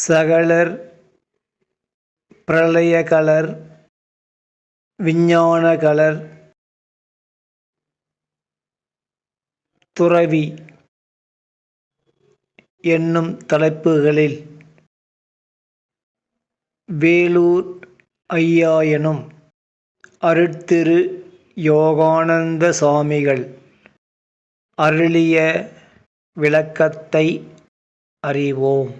சகலர் பிரளயகலர் விஞ்ஞானகலர் துறவி என்னும் தலைப்புகளில் வேலூர் ஐயா எனும் அருட்திரு யோகானந்த சுவாமிகள் அருளிய விளக்கத்தை அறிவோம்.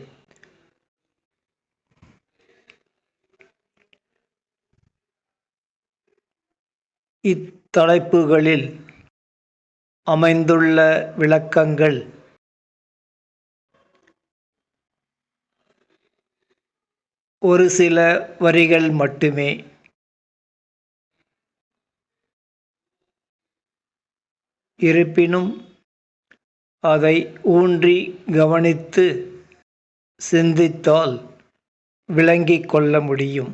இத்தலைப்புகளில் அமைந்துள்ள விளக்கங்கள் ஒரு சில வரிகள் மட்டுமே. இருப்பினும் அதை ஊன்றி கவனித்து சிந்தித்தால் விளங்கிக் கொள்ள முடியும்.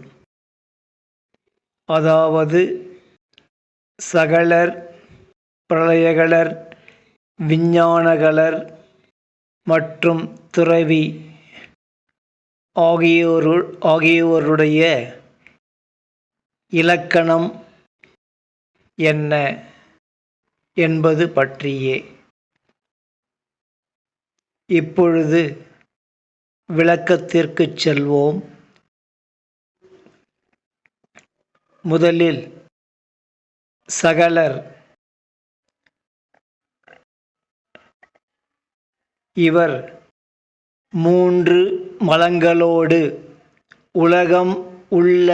அதாவது சகலர் பிரளயகலர் விஞ்ஞானகலர் மற்றும் துறவி ஆகியோரு ஆகியோருடைய இலக்கணம் என்ன என்பது பற்றியே. இப்பொழுது விளக்கத்திற்கு செல்வோம். முதலில் சகலர். இவர் மூன்று மலங்களோடு உலகம் உள்ள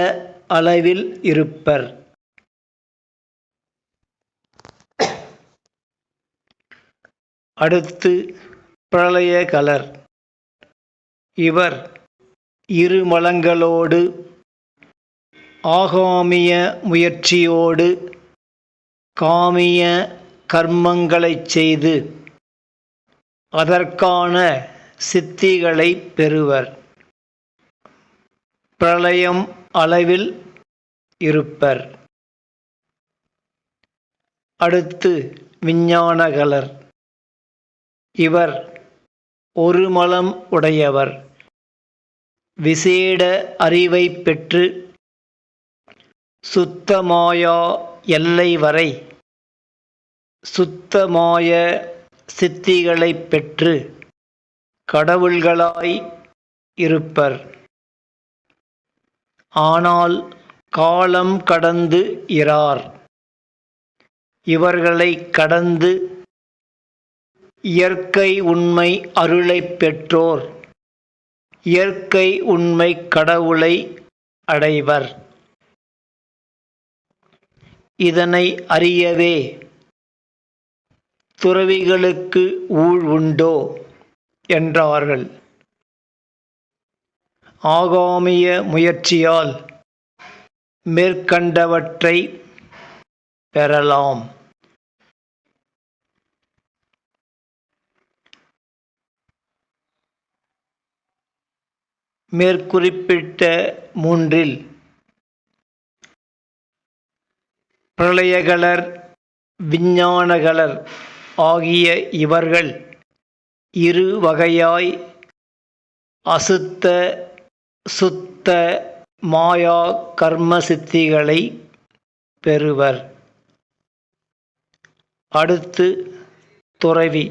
அளவில் இருப்பர். அடுத்து பிரளய கலர் இவர் இரு மலங்களோடு ஆகாமிய முயற்சியோடு காமிய கர்மங்களைச் செய்து அதற்கான சித்திகளை பெறுவர். பிரளயம் அளவில் இருப்பர். அடுத்து விஞ்ஞானகலர். இவர் ஒரு மலம் உடையவர். விசேட அறிவை பெற்று சுத்தமாயா எல்லை வரை சுத்தமாய சித்திகளை பெற்று கடவுள்களாய் இருப்பர். ஆனால் காலம் கடந்து இரார் இவர்களை கடந்து இயற்கை உண்மை அருளை பெற்றோர். இயற்கை உண்மை கடவுளை அடைவர். இதனை அறியவே துறவிகளுக்கு ஊழ் உண்டோ? என்றார்கள். ஆகாமிய முயற்சியால் மேற்கண்டவற்றை பெறலாம். மேற்குறிப்பிட்ட மூன்றில் பிரளயகலர் விஞ்ஞானகலர் ஆகிய இவர்கள் இரு வகையாய் அசுத்த சுத்த மாயா கர்ம சித்திகளை பெறுவர். அடுத்து துறவி.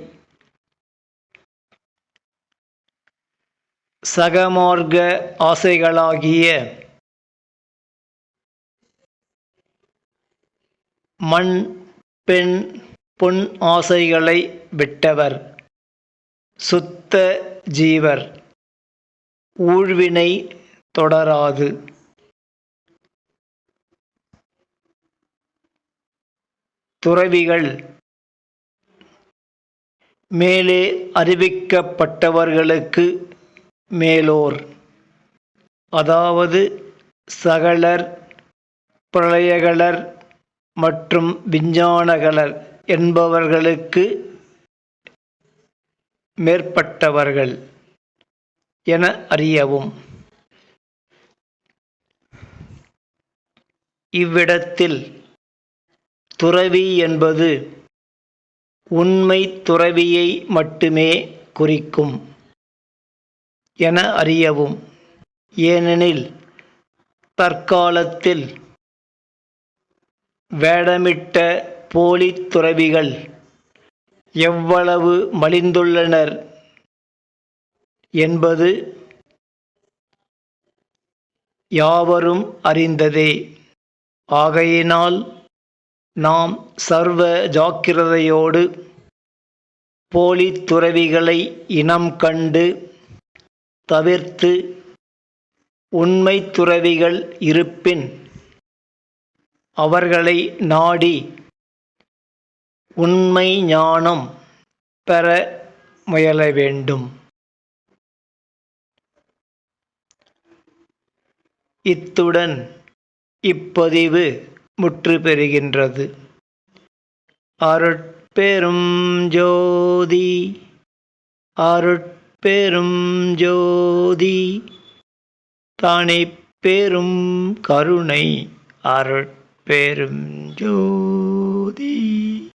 சகமார்க்க ஆசைகளாகிய மண் பெண் பொன் ஆசைகளை விட்டவர் சுத்த ஜீவர் ஊழ்வினை தொடராது. துறவிகள் மேலே அறிவிக்கப்பட்டவர்களுக்கு மேலோர் அதாவது சகலர் பிரளயகலர் மற்றும் விஞ்ஞானகலர் என்பவர்களுக்கு மேற்பட்டவர்கள் என அறியவும். இவ்விடத்தில் துறவி என்பது உண்மை துறவியை மட்டுமே குறிக்கும் என அறியவும். ஏனெனில் தற்காலத்தில் வேடமிட்ட போலித் துறவிகள் எவ்வளவு மலிந்துள்ளனர் என்பது யாவரும் அறிந்ததே. ஆகையினால் நாம் சர்வ ஜாக்கிரதையோடு போலித் துறவிகளை இனம் கண்டு தவிர்த்து உண்மைத் துறவிகள் இருப்பின் அவர்களை நாடி உண்மை ஞானம் பெற முயல வேண்டும். இத்துடன் இப்பதிவு முற்று பெறுகின்றது. அருட்பெரும் ஜோதி அருட்பெரும் ஜோதி தானே பெரும் கருணை பெரும் ஜோதி